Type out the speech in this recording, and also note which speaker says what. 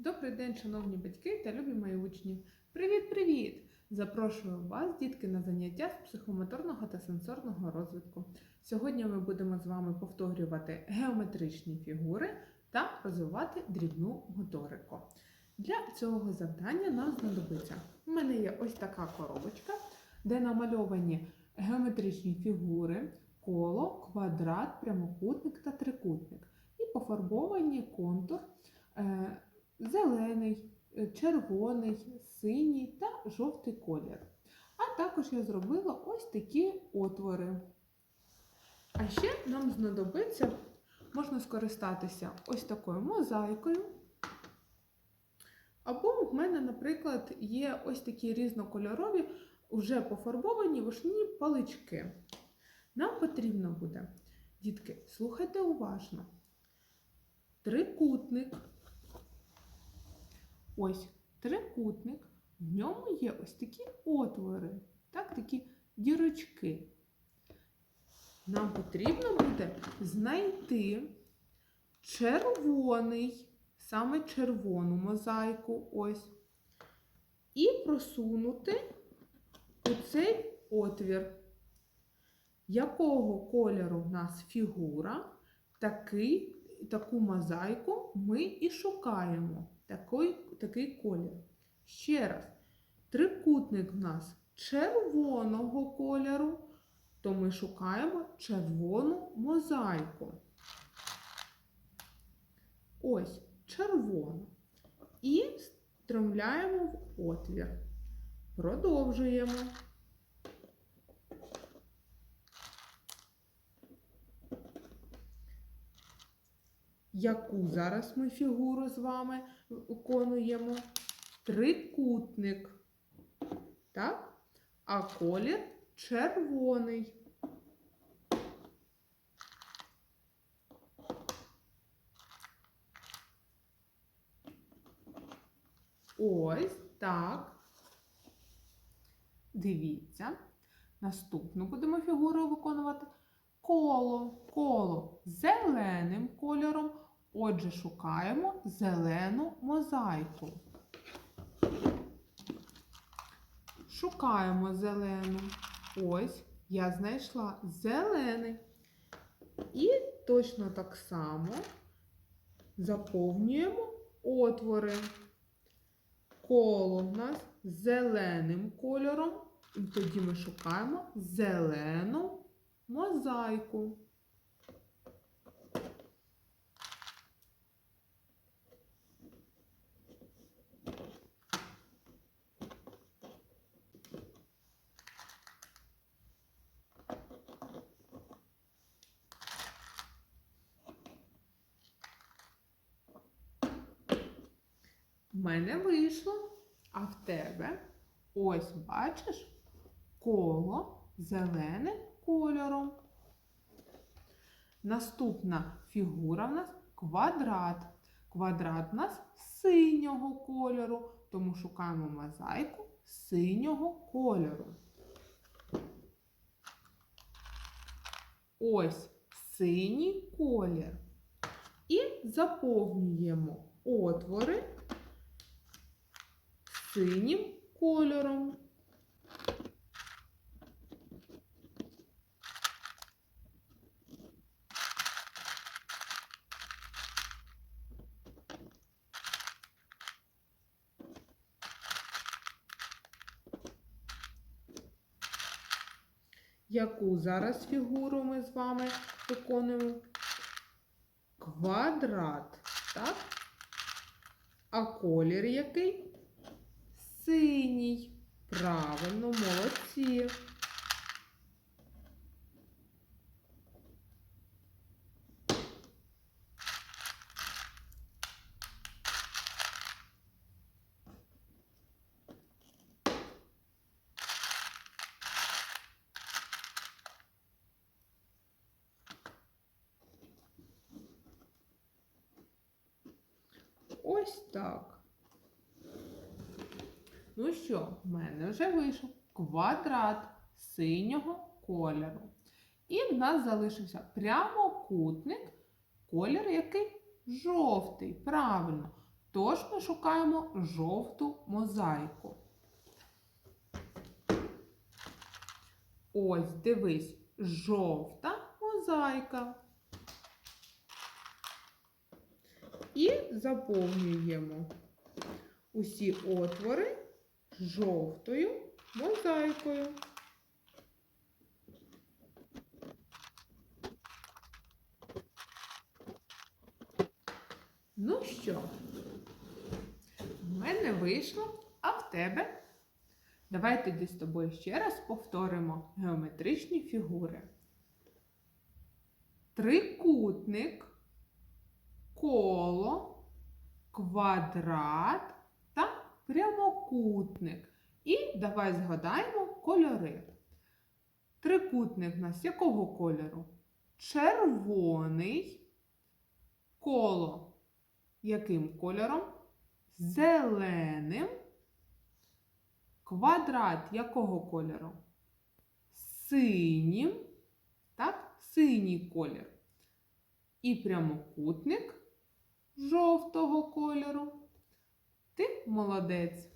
Speaker 1: Добрий день, шановні батьки та любі мої учні. Привіт-привіт! Запрошую вас, дітки, на заняття з психомоторного та сенсорного розвитку. Сьогодні ми будемо з вами повторювати геометричні фігури та розвивати дрібну моторику. Для цього завдання нам знадобиться. У мене є ось така коробочка, де намальовані геометричні фігури, коло, квадрат, прямокутник та трикутник. І пофарбовані контур. Зелений, е, червоний, синій та жовтий колір. А також я зробила ось такі отвори. А ще нам знадобиться, можна скористатися ось такою мозаїкою. Або в мене, наприклад, є ось такі різнокольорові, вже пофарбовані вишні палички. Нам потрібно буде, дітки, слухайте уважно. Трикутник. Ось трикутник, в ньому є ось такі отвори, так, такі дірочки. Нам потрібно буде знайти червоний, саме червону мозаїку, ось, і просунути у цей отвір. Якого кольору в нас фігура, такий, таку мозаїку ми і шукаємо такий, такий колір. Ще раз, трикутник в нас червоного кольору, то ми шукаємо червону мозаїку. Ось червону. І стромляємо в отвір. Продовжуємо. Яку зараз ми фігуру з вами виконуємо? Трикутник. Так? А колір червоний. Ось так. Дивіться. Наступну будемо фігуру виконувати. Коло, коло зеленим кольором. Отже, шукаємо зелену мозаїку. Шукаємо зелену. Ось, я знайшла зелений. І точно так само заповнюємо отвори. Коло в нас зеленим кольором. І тоді ми шукаємо зелену мозаїку. В мене вийшло, а в тебе ось бачиш коло зеленим кольором. Наступна фігура в нас квадрат. Квадрат в нас синього кольору, тому шукаємо мозаїку синього кольору. Ось синій колір. І заповнюємо отвори синім кольором. Яку зараз фігуру ми з вами виконуємо? Квадрат, так? А колір який? Синій. Правильно, молодці. Ось так. Ну що, в мене вже вийшов квадрат синього кольору. І в нас залишився прямокутник, колір який жовтий. Правильно. Тож ми шукаємо жовту мозаїку. Ось, дивись, жовта мозаїка. І заповнюємо усі отвори жовтою мозаїкою. Ну що, в мене вийшло, а в тебе? Давай тоді з тобою ще раз повторимо геометричні фігури. Трикутник, коло, квадрат прямокутник. І давай згадаємо кольори. Трикутник у нас якого кольору? Червоний. Коло яким кольором? Зеленим. Квадрат якого кольору? Синім. Так, синій колір. І прямокутник жовтого кольору. Ти молодець.